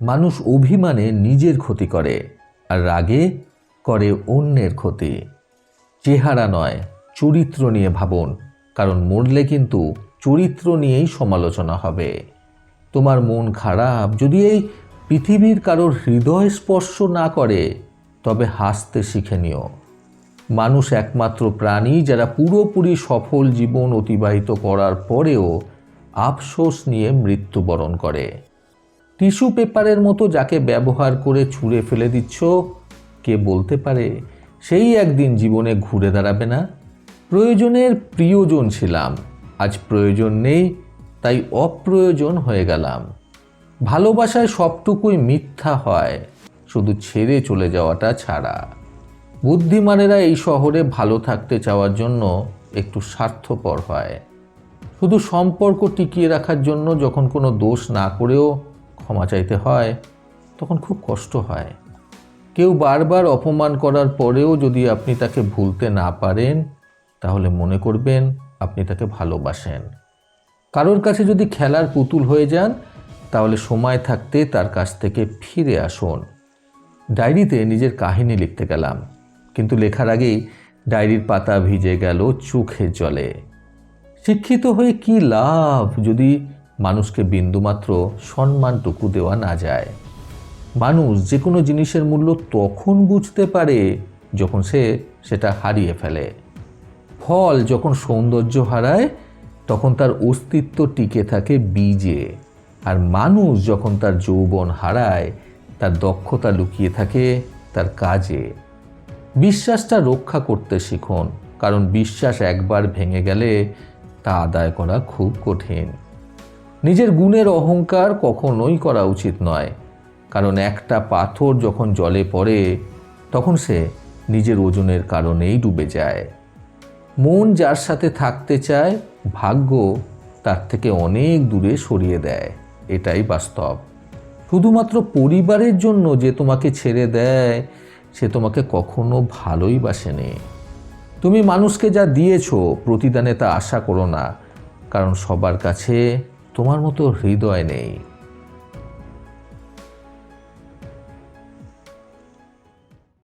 মানুষ অভিমানে নিজের ক্ষতি করে আর রাগে করে অন্যের ক্ষতি। চেহারা নয়, চরিত্র নিয়ে ভাবুন, কারণ মরলে কিন্তু চরিত্র নিয়েই সমালোচনা হবে। তোমার মন খারাপ, যদি এই পৃথিবীর কারোর হৃদয় স্পর্শ না করে, তবে হাসতে শিখে নিও। মানুষ একমাত্র প্রাণী যারা পুরোপুরি সফল জীবন অতিবাহিত করার পরেও আফসোস নিয়ে মৃত্যুবরণ করে। টিস্যু পেপারের মতো যাকে ব্যবহার করে ছুঁড়ে ফেলে দিচ্ছ, কে বলতে পারে সেই একদিন জীবনে ঘুরে দাঁড়াবে না। প্রয়োজনের প্রিয়জন ছিলাম, আজ প্রয়োজন নেই, তাই অপ্রয়োজন হয়ে গেলাম। ভালোবাসায় সবটুকুই মিথ্যা হয়, শুধু ছেড়ে চলে যাওয়াটা ছাড়া। বুদ্ধিমানেরা এই শহরে ভালো থাকতে চাওয়ার জন্য একটু স্বার্থপর হয়। শুধু সম্পর্ক টিকিয়ে রাখার জন্য যখন কোনো দোষ না করেও ক্ষমা চাইতে হয়, তখন খুব কষ্ট হয়। কেউ বারবার অপমান করার পরেও যদি আপনি তাকে ভুলতে না পারেন, তাহলে মনে করবেন আপনি তাকে ভালোবাসেন। কারোর কাছে যদি খেলার পুতুল হয়ে যান, তাহলে সময় থাকতে তার কাছ থেকে ফিরে আসুন। ডায়েরিতে নিজের কাহিনী লিখতে গেলাম, কিন্তু লেখার আগেই ডায়েরির পাতা ভিজে গেল চোখের জলে। শিক্ষিত হয়ে কি লাভ যদি মানুষকে বিন্দুমাত্র সম্মানটুকু দেওয়া না যায়। মানুষ যে কোনো জিনিসের মূল্য তখন বুঝতে পারে যখন সে সেটা হারিয়ে ফেলে। ফল যখন সৌন্দর্য হারায়, তখন তার অস্তিত্ব টিকে থাকে বীজে। আর মানুষ যখন তার যৌবন হারায়, তার দক্ষতা লুকিয়ে থাকে তার কাজে। বিশ্বাসটা রক্ষা করতে শিখুন, কারণ বিশ্বাস একবার ভেঙে গেলে তা আদায় করা খুব কঠিন। নিজের গুণের অহংকার কখনোই করা উচিত নয়। কারণ একটা পাথর যখন জলে পড়ে, তখন সে নিজের ওজনের কারণেই ডুবে যায়। মন যার সাথে থাকতে চায়, ভাগ্য তার থেকে অনেক দূরে সরিয়ে দেয়। এটাই বাস্তব। শুধুমাত্র পরিবারের জন্য যে তোমাকে ছেড়ে দেয়, সে তোমাকে কখনো ভালোই বাসেনি। তুমি মানুষকে যা দিয়েছ, প্রতিদানে তা আশা করো না। কারণ সবার কাছে তোমার মতো হৃদয় নেই।